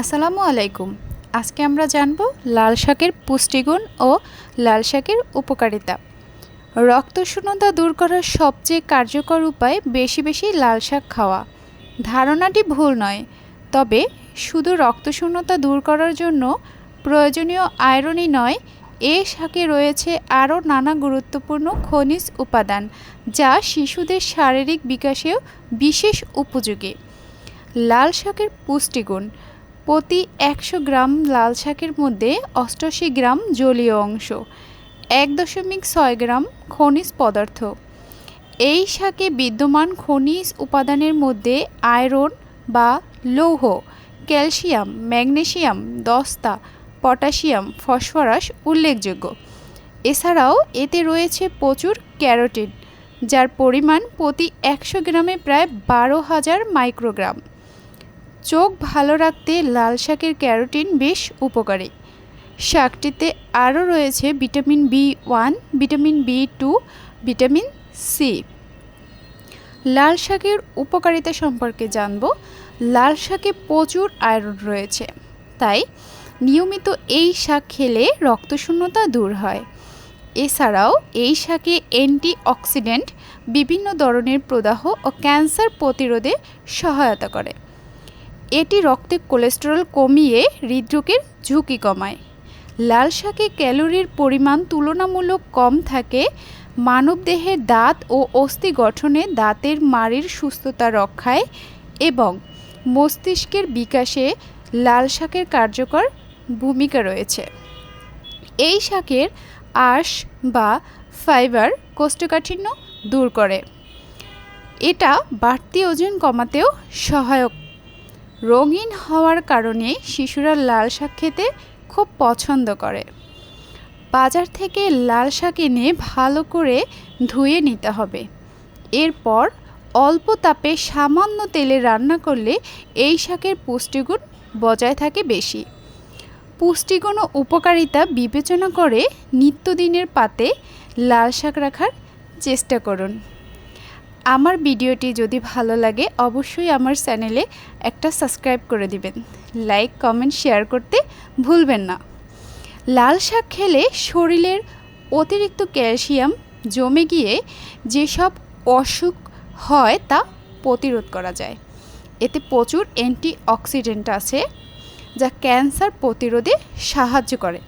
আসসালামু আলাইকুম। আজকে আমরা জানব লাল শাকের পুষ্টিগুণ ও লাল শাকের উপকারিতা। রক্তশূন্যতা দূর করার সবচেয়ে কার্যকর উপায় বেশি বেশি লাল শাক খাওয়া। ধারণাটি ভুল নয়, তবে শুধু রক্তশূন্যতা দূর করার জন্য প্রয়োজনীয় আয়রনই নয়, এ শাকে রয়েছে আরও নানা গুরুত্বপূর্ণ খনিজ উপাদান যা শিশুদের শারীরিক বিকাশেও বিশেষ উপযোগী। লাল শাকের পুষ্টিগুণ প্রতি একশো গ্রাম লাল শাকের মধ্যে অষ্টআশি গ্রাম জলীয় অংশ, এক দশমিক ছয় গ্রাম খনিজ পদার্থ। এই শাকে বিদ্যমান খনিজ উপাদানের মধ্যে আয়রন বা লৌহ, ক্যালসিয়াম, ম্যাগনেসিয়াম, দস্তা, পটাশিয়াম, ফসফরাস উল্লেখযোগ্য। এছাড়াও এতে রয়েছে প্রচুর ক্যারোটিন, যার পরিমাণ প্রতি একশো গ্রামে প্রায় বারো হাজার মাইক্রোগ্রাম। চোখ ভালো রাখতে লাল শাকের ক্যারোটিন বেশ উপকারী। শাকটিতে আরও রয়েছে vitamin B one, vitamin B two, vitamin C. লাল শাকের উপকারিতা সম্পর্কে জানব। লাল শাকে প্রচুর আয়রন রয়েছে, তাই নিয়মিত এই শাক খেলে রক্তশূন্যতা দূর হয়। এছাড়াও এই শাকে অ্যান্টি অক্সিডেন্ট বিভিন্ন ধরনের প্রদাহ ও ক্যান্সার প্রতিরোধে সহায়তা করে। এটি রক্তে কোলেস্টেরল কমিয়ে হৃদরোগের ঝুঁকি কমায়। লাল শাকে ক্যালোরির পরিমাণ তুলনামূলক কম থাকে। মানবদেহের দাঁত ও অস্থি গঠনে দাঁতের মাড়ির সুস্থতা রক্ষায় এবং মস্তিষ্কের বিকাশে লাল শাকের কার্যকর ভূমিকা রয়েছে। এই শাকের আঁশ বা ফাইবার কোষ্ঠকাঠিন্য দূর করে। এটা বাড়তি ওজন কমাতেও সহায়ক রঙিন হওয়ার কারণে শিশুরা লাল শাক খেতে খুব পছন্দ করে। বাজার থেকে লাল শাক এনে ভালো করে ধুয়ে নিতে হবে। এরপর অল্প তাপে সামান্য তেলে রান্না করলে এই শাকের পুষ্টিগুণ বজায় থাকে বেশি। পুষ্টিগুণ ও উপকারিতা বিবেচনা করে নিত্যদিনের পাতে লাল শাক রাখার চেষ্টা করুন। আমার ভিডিওটি যদি ভালো লাগে, অবশ্যই আমার চ্যানেলে একটা সাবস্ক্রাইব করে দিবেন। লাইক, কমেন্ট, শেয়ার করতে ভুলবেন না। লাল শাক খেলে শরীরের অতিরিক্ত ক্যালসিয়াম জমে গিয়ে যেসব অসুখ হয় তা প্রতিরোধ করা যায়। এতে প্রচুর অ্যান্টি অক্সিডেন্ট আছে, যা ক্যান্সার প্রতিরোধে সাহায্য করে।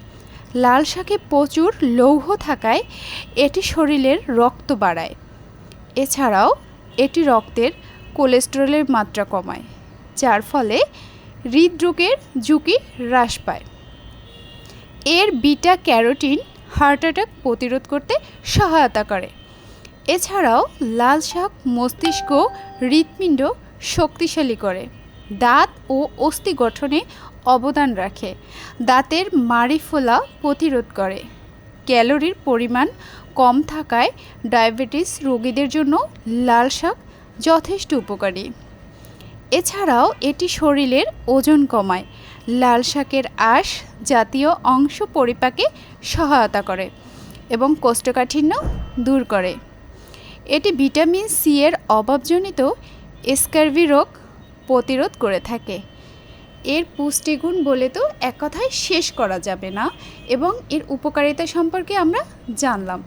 লাল শাকে প্রচুর লৌহ থাকায় এটি শরীরের রক্ত বাড়ায়। এছাড়াও, এটি রক্তের কোলেস্টেরলের মাত্রা কমায়, যার ফলে হৃদরোগের ঝুঁকি হ্রাস পায়। এর বিটা ক্যারোটিন হার্ট অ্যাটাক প্রতিরোধ করতে সহায়তা করে। এছাড়াও, লাল শাক মস্তিষ্ক হৃৎপিণ্ড শক্তিশালী করে, দাঁত ও অস্থি গঠনে অবদান রাখে, দাঁতের মাড়ি ফোলা প্রতিরোধ করে। ক্যালোরির পরিমাণ কম থাকায় ডায়াবেটিস রোগীদের জন্য লাল শাক যথেষ্ট উপকারী। এছাড়াও এটি শরীরের ওজন কমায়। লাল শাকের আঁশ জাতীয় অংশ পরিপাকে সহায়তা করে এবং কোষ্ঠকাঠিন্য দূর করে। এটি ভিটামিন সি এর অভাবজনিত স্কার্ভি রোগ প্রতিরোধ করে থাকে। এর পুষ্টিগুণ বলে তো এক কথায় শেষ করা যাবে না এবং এর উপকারিতা সম্পর্কে আমরা জানলাম।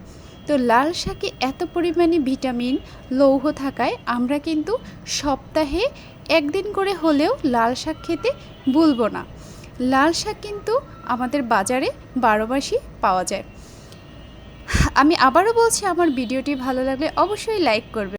তো লাল শাকে এত পরিমাণে ভিটামিন, লৌহ থাকায় আমরা কিন্তু সপ্তাহে একদিন করে হলেও লাল শাক খেতে ভুলবো না। লাল শাক কিন্তু আমাদের বাজারে বারো মাসই পাওয়া যায়। আমি আবারও বলছি, আমার ভিডিওটি ভালো লাগলে অবশ্যই লাইক করবে।